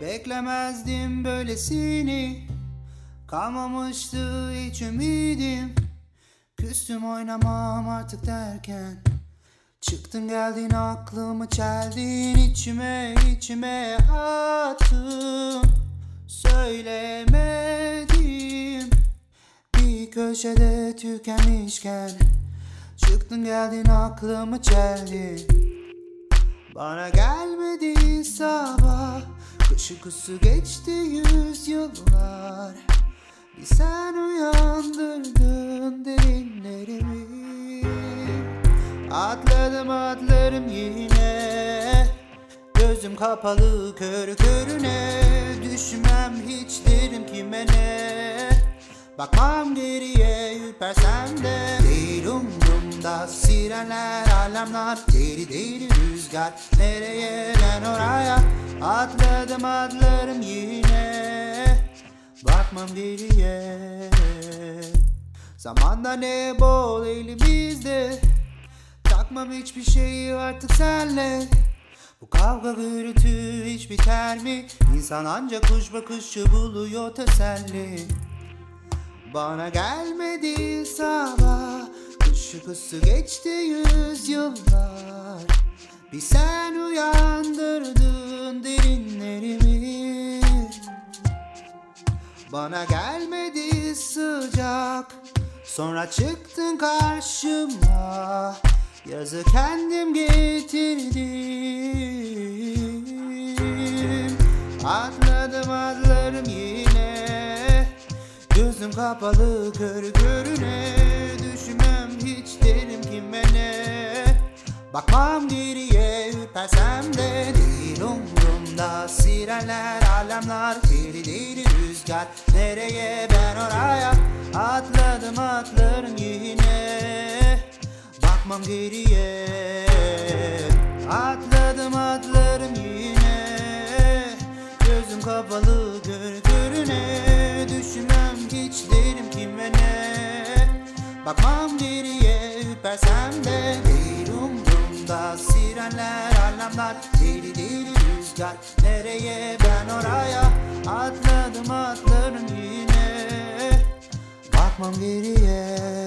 Beklemezdim böylesini. Kalmamıştı hiç ümidim. Küstüm oynamam artık derken. Çıktın geldin aklımı çeldin içime içime attın. Söylemedim. Bir köşede tükenmişken. Çıktın geldin aklımı çeldin. Bana gelmedi sabah Kış uykusu geçti yüz yıllar Bir sen uyandırdın derinlerimi. Atladım atlarım yine. Gözüm kapalı kör körüne. Düşmem hiç derim kime ne. Bakmam geriye ürpersem de. Değil umrumda sirenler alarmlar. Deli deli rüzgar. Nereye ben oraya Atladım atlarım yine. Bakmam geriye Zamanda ne bol elimizde Takmam hiçbir şeyi artık senle. Bu kavga gürültü hiç biter mi? İnsan ancak kuş bakışı buluyor teselli. Bana gelmedi sabah. Uykusu geçti yüz yıllar Bir sen bana gelmedi sıcak. Sonra çıktın karşıma. Yazı kendim getirdim. Atladım adlarım yine. Gözüm kapalı kör körüne. Düşmem hiç derim kime ne. Bakmam geriye ürpersem de Değil umrumda. Sirenler alarmlar Deli deli rüzgar nereye? Ben oraya Atladım atlarım yine. Bakmam geriye. Atladım atlarım yine. Gözüm kapalı gör görüne Düşmem hiç derim kime ne. Bakmam geriye ürpersem de Değil umrumda. Sirenler alarmlar Deli deli rüzgar. Nereye? Ben oraya Atladım atlarım yine. Bakmam geriye